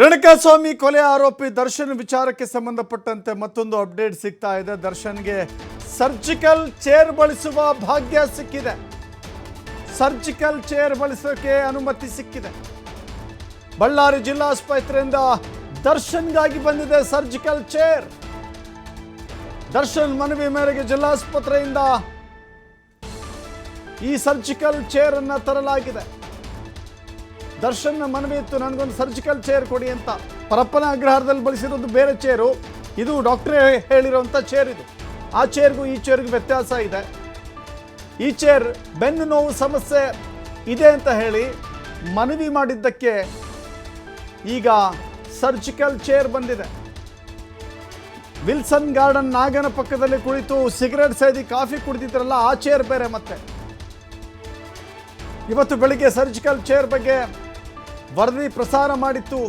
ರೇಣುಕಾಸ್ವಾಮಿ ಕೊಲೆ ಆರೋಪಿ ದರ್ಶನ್ ವಿಚಾರಕ್ಕೆ ಸಂಬಂಧಪಟ್ಟಂತೆ ಮತ್ತೊಂದು ಅಪ್ಡೇಟ್ ಸಿಗ್ತಾ ಇದೆ. ದರ್ಶನ್ಗೆ ಸರ್ಜಿಕಲ್ ಚೇರ್ ಬಳಸುವ ಭಾಗ್ಯ ಸಿಕ್ಕಿದೆ. ಸರ್ಜಿಕಲ್ ಚೇರ್ ಬಳಸೋಕೆ ಅನುಮತಿ ಸಿಕ್ಕಿದೆ. ಬಳ್ಳಾರಿ ಜಿಲ್ಲಾಸ್ಪತ್ರೆಯಿಂದ ದರ್ಶನ್ಗಾಗಿ ಬಂದಿದೆ ಸರ್ಜಿಕಲ್ ಚೇರ್. ದರ್ಶನ್ ಮನವಿ ಮೇರೆಗೆ ಜಿಲ್ಲಾಸ್ಪತ್ರೆಯಿಂದ ಈ ಸರ್ಜಿಕಲ್ ಚೇರ್ ಅನ್ನ ತರಲಾಗಿದೆ. ದರ್ಶನ್ನ ಮನವಿ ಇತ್ತು, ನನಗೊಂದು ಸರ್ಜಿಕಲ್ ಚೇರ್ ಕೊಡಿ ಅಂತ. ಪರಪ್ಪನ ಅಗ್ರಹಾರದಲ್ಲಿ ಬಳಸಿರೋದು ಬೇರೆ ಚೇರು ಇದು ಡಾಕ್ಟ್ರೇ ಹೇಳಿರೋಂಥ ಚೇರ್ ಇದು. ಆ ಚೇರ್ಗೂ ಈ ಚೇರ್ಗೂ ವ್ಯತ್ಯಾಸ ಇದೆ. ಈ ಚೇರ್ ಬೆನ್ನು ನೋವು ಸಮಸ್ಯೆ ಇದೆ ಅಂತ ಹೇಳಿ ಮನವಿ ಮಾಡಿದ್ದಕ್ಕೆ ಈಗ ಸರ್ಜಿಕಲ್ ಚೇರ್ ಬಂದಿದೆ. ವಿಲ್ಸನ್ ಗಾರ್ಡನ್ ನಾಗನ ಪಕ್ಕದಲ್ಲಿ ಕುಳಿತು ಸಿಗರೆಟ್ ಸೇದಿ ಕಾಫಿ ಕುಡಿದಿದ್ರಲ್ಲ, ಆ ಚೇರ್ ಬೇರೆ ಮತ್ತೆ. ಇವತ್ತು ಬೆಳಿಗ್ಗೆ ಸರ್ಜಿಕಲ್ ಚೇರ್ ಬಗ್ಗೆ ವರದಿ ಪ್ರಸಾರ ಮಾಡಿತ್ತು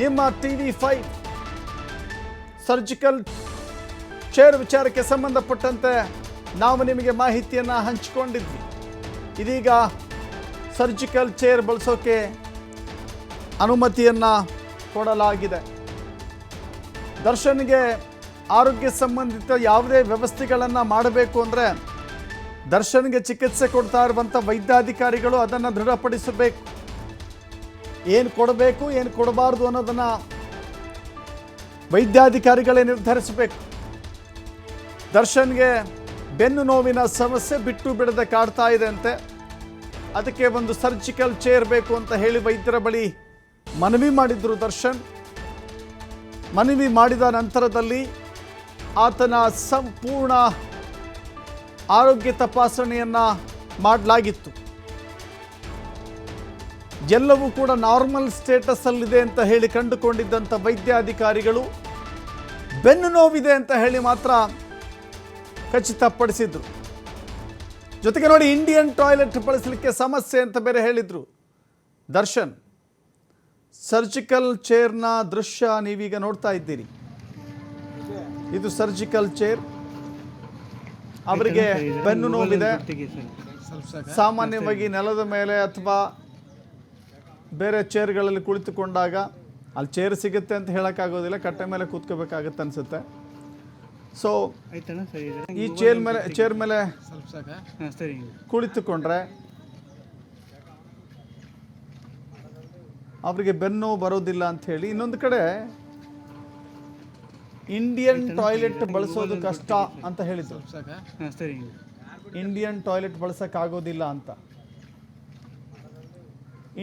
ನಿಮ್ಮ ಟಿವಿ ಫೈವ್. ಸರ್ಜಿಕಲ್ ಚೇರ್ ವಿಚಾರಕ್ಕೆ ಸಂಬಂಧಪಟ್ಟಂತೆ ನಾವು ನಿಮಗೆ ಮಾಹಿತಿಯನ್ನು ಹಂಚಿಕೊಂಡಿದ್ವಿ. ಇದೀಗ ಸರ್ಜಿಕಲ್ ಚೇರ್ ಬಳಸೋಕೆ ಅನುಮತಿಯನ್ನು ಕೊಡಲಾಗಿದೆ. ದರ್ಶನ್ಗೆ ಆರೋಗ್ಯ ಸಂಬಂಧಿತ ಯಾವುದೇ ವ್ಯವಸ್ಥೆಗಳನ್ನು ಮಾಡಬೇಕು ಅಂದರೆ ದರ್ಶನ್ಗೆ ಚಿಕಿತ್ಸೆ ಕೊಡ್ತಾ ಇರುವಂಥ ವೈದ್ಯಾಧಿಕಾರಿಗಳು ಅದನ್ನು ದೃಢಪಡಿಸಬೇಕು. ಏನು ಕೊಡಬೇಕು, ಏನು ಕೊಡಬಾರ್ದು ಅನ್ನೋದನ್ನು ವೈದ್ಯಾಧಿಕಾರಿಗಳೇ ನಿರ್ಧರಿಸಬೇಕು. ದರ್ಶನ್ಗೆ ಬೆನ್ನು ನೋವಿನ ಸಮಸ್ಯೆ ಬಿಟ್ಟು ಬಿಡದೆ ಕಾಡ್ತಾ ಇದೆ ಅಂತೆ. ಅದಕ್ಕೆ ಒಂದು ಸರ್ಜಿಕಲ್ ಚೇರ್ ಬೇಕು ಅಂತ ಹೇಳಿ ವೈದ್ಯರ ಬಳಿ ಮನವಿ ಮಾಡಿದ್ರು ದರ್ಶನ್. ಮನವಿ ಮಾಡಿದ ನಂತರದಲ್ಲಿ ಆತನ ಸಂಪೂರ್ಣ ಆರೋಗ್ಯ ತಪಾಸಣೆಯನ್ನು ಮಾಡಲಾಗಿತ್ತು. ಎಲ್ಲವೂ ಕೂಡ ನಾರ್ಮಲ್ ಸ್ಟೇಟಸ್ ಅಲ್ಲಿದೆ ಅಂತ ಹೇಳಿ ಕಂಡುಕೊಂಡಿದ್ದಂಥ ವೈದ್ಯಾಧಿಕಾರಿಗಳು ಬೆನ್ನು ನೋವಿದೆ ಅಂತ ಹೇಳಿ ಮಾತ್ರ ಖಚಿತಪಡಿಸಿದ್ರು. ಜೊತೆಗೆ ನೋಡಿ ಇಂಡಿಯನ್ ಟಾಯ್ಲೆಟ್ ಬಳಸಲಿಕ್ಕೆ ಸಮಸ್ಯೆ ಅಂತ ಬೇರೆ ಹೇಳಿದ್ರು. ದರ್ಶನ್ ಸರ್ಜಿಕಲ್ ಚೇರ್ನ ದೃಶ್ಯ ನೀವೀಗ ನೋಡ್ತಾ ಇದ್ದೀರಿ. ಇದು ಸರ್ಜಿಕಲ್ ಚೇರ್ ಅವರಿಗೆ ಬೆನ್ನು ನೋವಿದೆ. ಸಾಮಾನ್ಯವಾಗಿ ನೆಲದ ಮೇಲೆ ಅಥವಾ ಬೇರೆ ಚೇರ್ಗಳಲ್ಲಿ ಕುಳಿತುಕೊಂಡಾಗ ಅಲ್ಲಿ ಚೇರ್ ಸಿಗುತ್ತೆ ಅಂತ ಹೇಳೋಕ್ಕಾಗೋದಿಲ್ಲ ಕಟ್ಟೆ ಮೇಲೆ ಕೂತ್ಕೋಬೇಕಾಗತ್ತೆ ಅನಿಸುತ್ತೆ. ಸೊ ಈ ಚೇರ್ ಮೇಲೆ ಚೇರ್ ಮೇಲೆ ಕುಳಿತುಕೊಂಡ್ರೆ ಅವರಿಗೆ ಬೆನ್ನು ಬರೋದಿಲ್ಲ ಅಂತ ಹೇಳಿ ಇನ್ನೊಂದು ಕಡೆ ಇಂಡಿಯನ್ ಟಾಯ್ಲೆಟ್ ಬಳಸೋದು ಕಷ್ಟ ಅಂತ ಹೇಳಿದ್ರು. ಇಂಡಿಯನ್ ಟಾಯ್ಲೆಟ್ ಬಳಸೋಕ್ಕಾಗೋದಿಲ್ಲ ಅಂತ.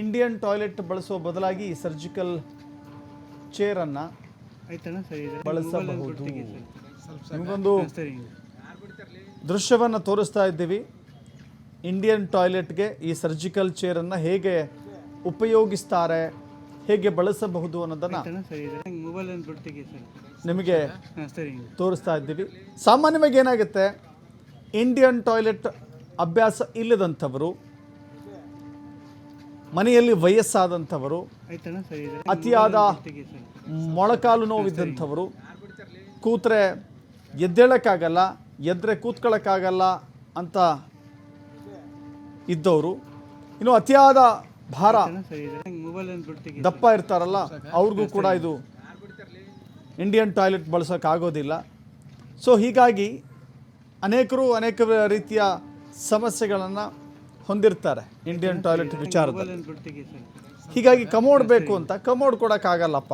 ಇಂಡಿಯನ್ ಟಾಯ್ಲೆಟ್ ಬಳಸುವ ಬದಲಾಗಿ ಸರ್ಜಿಕಲ್ ಚೇರನ್ನು ಬಳಸಬಹುದು. ನಿಮಗೊಂದು ದೃಶ್ಯವನ್ನು ತೋರಿಸ್ತಾ ಇದ್ದೀವಿ. ಇಂಡಿಯನ್ ಟಾಯ್ಲೆಟ್ಗೆ ಈ ಸರ್ಜಿಕಲ್ ಚೇರನ್ನು ಹೇಗೆ ಉಪಯೋಗಿಸ್ತಾರೆ ಹೇಗೆ ಬಳಸಬಹುದು ಅನ್ನೋದನ್ನು ನಿಮಗೆ ತೋರಿಸ್ತಾ ಇದ್ದೀವಿ. ಸಾಮಾನ್ಯವಾಗಿ ಏನಾಗುತ್ತೆ ಇಂಡಿಯನ್ ಟಾಯ್ಲೆಟ್ ಅಭ್ಯಾಸ ಇಲ್ಲದಂಥವರು ಮನೆಯಲ್ಲಿ ವಯಸ್ಸಾದಂಥವರು ಅತಿಯಾದ ಮೊಳಕಾಲು ನೋವಿದ್ದಂಥವರು ಕೂತ್ರೆ ಎದ್ದೇಳೋಕ್ಕಾಗಲ್ಲ ಎದ್ರೆ ಕೂತ್ಕೊಳ್ಳೋಕ್ಕಾಗಲ್ಲ ಅಂತ ಇದ್ದವರು ಇನ್ನು ಅತಿಯಾದ ಭಾರ ದಪ್ಪ ಇರ್ತಾರಲ್ಲ ಅವ್ರಿಗೂ ಕೂಡ ಇದು ಇಂಡಿಯನ್ ಟಾಯ್ಲೆಟ್ ಬಳಸೋಕ್ಕಾಗೋದಿಲ್ಲ. ಸೊ ಹೀಗಾಗಿ ಅನೇಕರು ಅನೇಕ ರೀತಿಯ ಸಮಸ್ಯೆಗಳನ್ನು ಹೊಂದಿರ್ತಾರೆ ಇಂಡಿಯನ್ ಟಾಯ್ಲೆಟ್ ವಿಚಾರದಲ್ಲಿ. ಹೀಗಾಗಿ ಕಮೋಡ್ ಬೇಕು ಅಂತ ಕಮೋಡ್ ಕೊಡೋಕ್ಕಾಗಲ್ಲಪ್ಪ.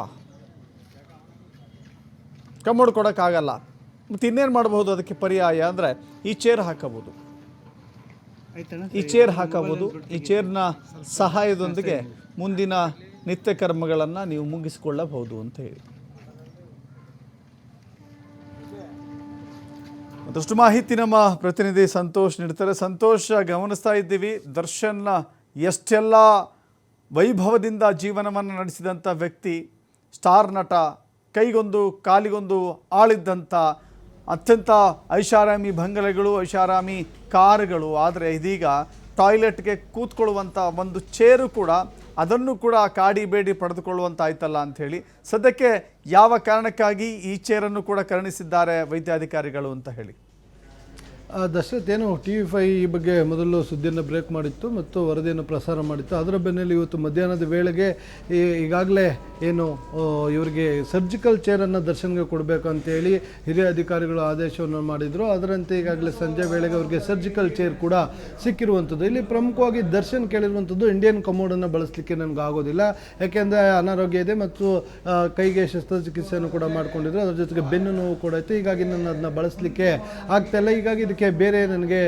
ಕಮೋಡ್ ಕೊಡೋಕ್ಕಾಗಲ್ಲ. ಮತ್ತು ಇನ್ನೇನು ಮಾಡಬಹುದು ಅದಕ್ಕೆ ಪರ್ಯಾಯ ಅಂದರೆ ಈ ಚೇರ್ ಹಾಕಬಹುದು. ಈ ಚೇರ್ ಹಾಕಬಹುದು. ಈ ಚೇರ್ನ ಸಹಾಯದೊಂದಿಗೆ ಮುಂದಿನ ನಿತ್ಯ ಕರ್ಮಗಳನ್ನು ನೀವು ಮುಗಿಸಿಕೊಳ್ಳಬಹುದು ಅಂತ ಹೇಳಿ. ಮತ್ತಷ್ಟು ಮಾಹಿತಿ ನಮ್ಮ ಪ್ರತಿನಿಧಿ ಸಂತೋಷ್ ನೀಡ್ತಾರೆ. ಸಂತೋಷ, ಗಮನಿಸ್ತಾ ಇದ್ದೀವಿ. ದರ್ಶನ್ನ ಎಷ್ಟೆಲ್ಲ ವೈಭವದಿಂದ ಜೀವನವನ್ನು ನಡೆಸಿದಂಥ ವ್ಯಕ್ತಿ, ಸ್ಟಾರ್ ನಟ, ಕೈಗೊಂದು, ಕಾಲಿಗೊಂದು ಆಳಿದ್ದಂಥ ಅತ್ಯಂತ ಐಷಾರಾಮಿ ಬಂಗಲೆಗಳು, ಐಷಾರಾಮಿ ಕಾರುಗಳು. ಆದರೆ ಇದೀಗ ಟಾಯ್ಲೆಟ್ಗೆ ಕೂತ್ಕೊಳ್ಳುವಂಥ ಒಂದು ಚೇರು ಕೂಡ ಅದನ್ನು ಕೂಡ ಕಾಡಿ ಬೇಡಿ ಆಯ್ತಲ್ಲ ಹೇಳಿ ಸದ್ಯಕ್ಕೆ ಯಾವ ಕಾರಣಕ್ಕಾಗಿ ಈ ಚೇರನ್ನು ಕೂಡ ಕರುಣಿಸಿದ್ದಾರೆ ವೈದ್ಯಾಧಿಕಾರಿಗಳು ಅಂತ ಹೇಳಿ. ದಶರಥ್ ಏನು ಟಿ ವಿ ಫೈ ಈ ಬಗ್ಗೆ ಮೊದಲು ಸುದ್ದಿಯನ್ನು ಬ್ರೇಕ್ ಮಾಡಿತ್ತು ಮತ್ತು ವರದಿಯನ್ನು ಪ್ರಸಾರ ಮಾಡಿತ್ತು. ಅದರ ಬೆನ್ನಲ್ಲಿ ಇವತ್ತು ಮಧ್ಯಾಹ್ನದ ವೇಳೆಗೆ ಈಗಾಗಲೇ ಏನು ಇವರಿಗೆ ಸರ್ಜಿಕಲ್ ಚೇರನ್ನು ದರ್ಶನ್ಗೆ ಕೊಡಬೇಕು ಅಂತೇಳಿ ಹಿರಿಯ ಅಧಿಕಾರಿಗಳು ಆದೇಶವನ್ನು ಮಾಡಿದರು. ಅದರಂತೆ ಈಗಾಗಲೇ ಸಂಜೆ ವೇಳೆಗೆ ಅವರಿಗೆ ಸರ್ಜಿಕಲ್ ಚೇರ್ ಕೂಡ ಸಿಕ್ಕಿರುವಂಥದ್ದು. ಇಲ್ಲಿ ಪ್ರಮುಖವಾಗಿ ದರ್ಶನ್ ಕೇಳಿರುವಂಥದ್ದು ಇಂಡಿಯನ್ ಕಮೋಡನ್ನು ಬಳಸಲಿಕ್ಕೆ ನನಗೆ ಆಗೋದಿಲ್ಲ. ಯಾಕೆಂದರೆ ಅನಾರೋಗ್ಯ ಇದೆ ಮತ್ತು ಕೈಗೆ ಶಸ್ತ್ರಚಿಕಿತ್ಸೆಯನ್ನು ಕೂಡ ಮಾಡಿಕೊಂಡಿದ್ರು. ಅದರ ಜೊತೆಗೆ ಬೆನ್ನು ನೋವು ಕೂಡ ಇತ್ತು ಹೀಗಾಗಿ ನಾನು ಅದನ್ನ ಬಳಸಲಿಕ್ಕೆ ಆಗ್ತಾ ಇಲ್ಲ. ಹೀಗಾಗಿ ಇದಕ್ಕೆ ಬೇರೆ ನನಗೆ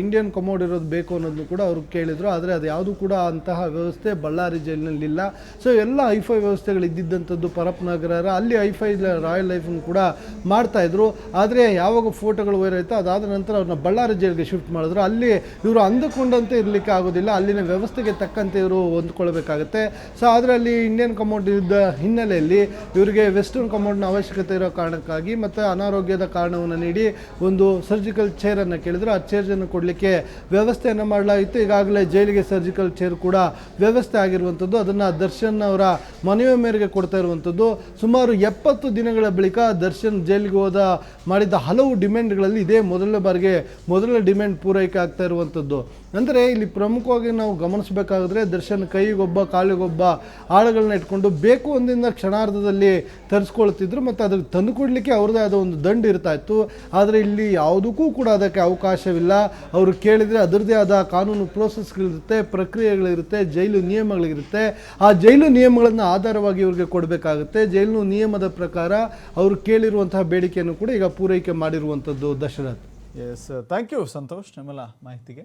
ಇಂಡಿಯನ್ ಕಮೋಡ್ ಇರೋದು ಬೇಕು ಅನ್ನೋದನ್ನು ಕೂಡ ಅವರು ಕೇಳಿದರು. ಆದರೆ ಅದು ಯಾವುದು ಕೂಡ ಅಂತಹ ವ್ಯವಸ್ಥೆ ಬಳ್ಳಾರಿ ಜೈಲಿನಲ್ಲಿಲ್ಲ ಸೊ ಎಲ್ಲ ಐಫೈ ವ್ಯವಸ್ಥೆಗಳು ಇದ್ದಿದ್ದಂಥದ್ದು ಪರಪ್ ನಗರ ಅಲ್ಲಿ ಐಫೈ ರಾಯಲ್ ಲೈಫನ್ನು ಕೂಡ ಮಾಡ್ತಾಯಿದ್ರು ಆದರೆ ಯಾವಾಗ ಫೋಟೋಗಳು ವೈರ್ ಆಯಿತು ಅದಾದ ನಂತರ ಅವ್ರನ್ನ ಬಳ್ಳಾರಿ ಜೈಲಿಗೆ ಶಿಫ್ಟ್ ಮಾಡಿದ್ರು. ಅಲ್ಲಿ ಇವರು ಅಂದುಕೊಂಡಂತೆ ಇರಲಿಕ್ಕೆ ಆಗೋದಿಲ್ಲ. ಅಲ್ಲಿನ ವ್ಯವಸ್ಥೆಗೆ ತಕ್ಕಂತೆ ಇವರು ಹೊಂದ್ಕೊಳ್ಬೇಕಾಗುತ್ತೆ. ಸೊ ಆದರೆ ಅಲ್ಲಿ ಇಂಡಿಯನ್ ಕಮೌಂಡ್ ಇದ್ದ ಹಿನ್ನೆಲೆಯಲ್ಲಿ ಇವರಿಗೆ ವೆಸ್ಟರ್ನ್ ಕಮೌಂಡ್ನ ಅವಶ್ಯಕತೆ ಇರೋ ಕಾರಣಕ್ಕಾಗಿ ಮತ್ತು ಅನಾರೋಗ್ಯದ ಕಾರಣವನ್ನು ನೀಡಿ ಒಂದು ಸರ್ಜಿಕಲ್ ಚೇರನ್ನು ಕೇಳಿದ್ರು. ಆ ಚೇರನ್ನು ಕೊಡಲಿಕ್ಕೆ ವ್ಯವಸ್ಥೆಯನ್ನು ಮಾಡಲಾಗಿತ್ತು. ಈಗಾಗಲೇ ಜೈಲಿಗೆ ಸರ್ಜಿಕಲ್ ಚೇರ್ ಕೂಡ ವ್ಯವಸ್ಥೆ ಆಗಿರುವಂಥದ್ದು ಅದನ್ನು ದರ್ಶನ್ ಅವರ ಮನೆಯ ಮೇರೆಗೆ ಕೊಡ್ತಾ ಇರುವಂಥದ್ದು ಸುಮಾರು ಎಪ್ಪತ್ತು ದಿನಗಳ ಬಳಿಕ ದರ್ಶನ್ ಜೈಲಿಗೆ ಹೋದ, ಮಾಡಿದ ಹಲವು ಡಿಮ್ಯಾಂಡ್ಗಳಲ್ಲಿ ಇದೇ ಮೊದಲ ಬಾರಿಗೆ ಮೊದಲ ಡಿಮ್ಯಾಂಡ್ ಪೂರೈಕೆ ಆಗ್ತಾ ಇರುವಂಥದ್ದು ಅಂದರೆ ಇಲ್ಲಿ ಪ್ರಮುಖವಾಗಿ ನಾವು ಗಮನಿಸಬೇಕಾದ್ರೆ ದರ್ಶನ್ ಕೈಗೊಬ್ಬ, ಕಾಲಿಗೊಬ್ಬ ಆಳುಗಳನ್ನ ಇಟ್ಕೊಂಡು ಬೇಕು ಒಂದಿನ ಕ್ಷಣಾರ್ಧದಲ್ಲಿ ತರಿಸ್ಕೊಳ್ತಿದ್ರು. ಮತ್ತು ಅದಕ್ಕೆ ತಂದು ಕೊಡಲಿಕ್ಕೆ ಅವ್ರದ್ದೇ ಆದ ಒಂದು ದಂಡ ಇರ್ತಾ ಇತ್ತು. ಆದರೆ ಇಲ್ಲಿ ಯಾವುದಕ್ಕೂ ಕೂಡ ಅದಕ್ಕೆ ಅವಕಾಶವಿಲ್ಲ. ಅವರು ಕೇಳಿದರೆ ಅದರದೇ ಆದ ಕಾನೂನು ಪ್ರೋಸೆಸ್ಗಳಿರುತ್ತೆ ಪ್ರಕ್ರಿಯೆಗಳಿರುತ್ತೆ, ಜೈಲು ನಿಯಮಗಳಿರುತ್ತೆ. ಆ ಜೈಲು ನಿಯಮಗಳನ್ನು ಆಧಾರವಾಗಿ ಇವ್ರಿಗೆ ಕೊಡಬೇಕಾಗುತ್ತೆ. ಜೈಲು ನಿಯಮದ ಪ್ರಕಾರ ಅವರು ಕೇಳಿರುವಂತಹ ಬೇಡಿಕೆಯನ್ನು ಕೂಡ ಈಗ ಪೂರೈಕೆ ಮಾಡಿರುವಂಥದ್ದು Dasharath. Yes thank you Santosh. ನಿಮ್ಮೆಲ್ಲ ಮಾಹಿತಿಗೆ.